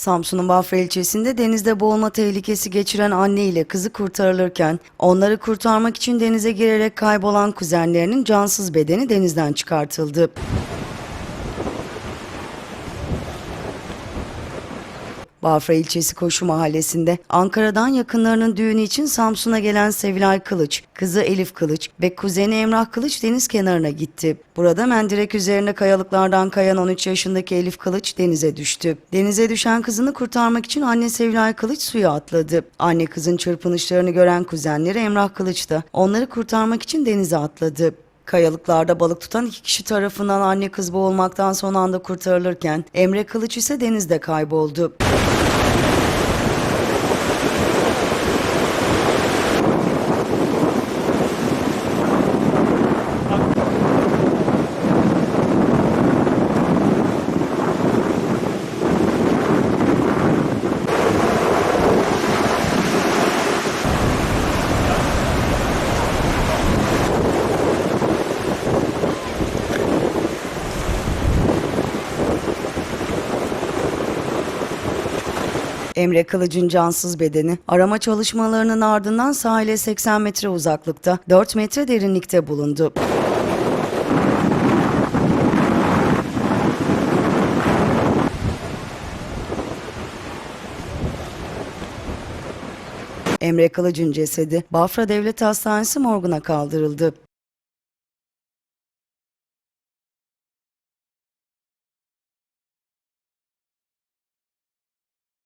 Samsun'un Bafra ilçesinde denizde boğulma tehlikesi geçiren anne ile kızı kurtarılırken onları kurtarmak için denize girerek kaybolan kuzenlerinin cansız bedeni denizden çıkartıldı. Bafra ilçesi Koşu Mahallesi'nde Ankara'dan yakınlarının düğünü için Samsun'a gelen Sevilay Kılıç, kızı Elif Kılıç ve kuzeni Emrah Kılıç deniz kenarına gitti. Burada mendirek üzerine kayalıklardan kayan 13 yaşındaki Elif Kılıç denize düştü. Denize düşen kızını kurtarmak için anne Sevilay Kılıç suya atladı. Anne kızın çırpınışlarını gören kuzenleri Emrah Kılıç da onları kurtarmak için denize atladı. Kayalıklarda balık tutan iki kişi tarafından anne kız boğulmaktan son anda kurtarılırken Emre Kılıç ise denizde kayboldu. Emre Kılıç'ın cansız bedeni arama çalışmalarının ardından sahile 80 metre uzaklıkta 4 metre derinlikte bulundu. Emre Kılıç'ın cesedi Bafra Devlet Hastanesi morguna kaldırıldı.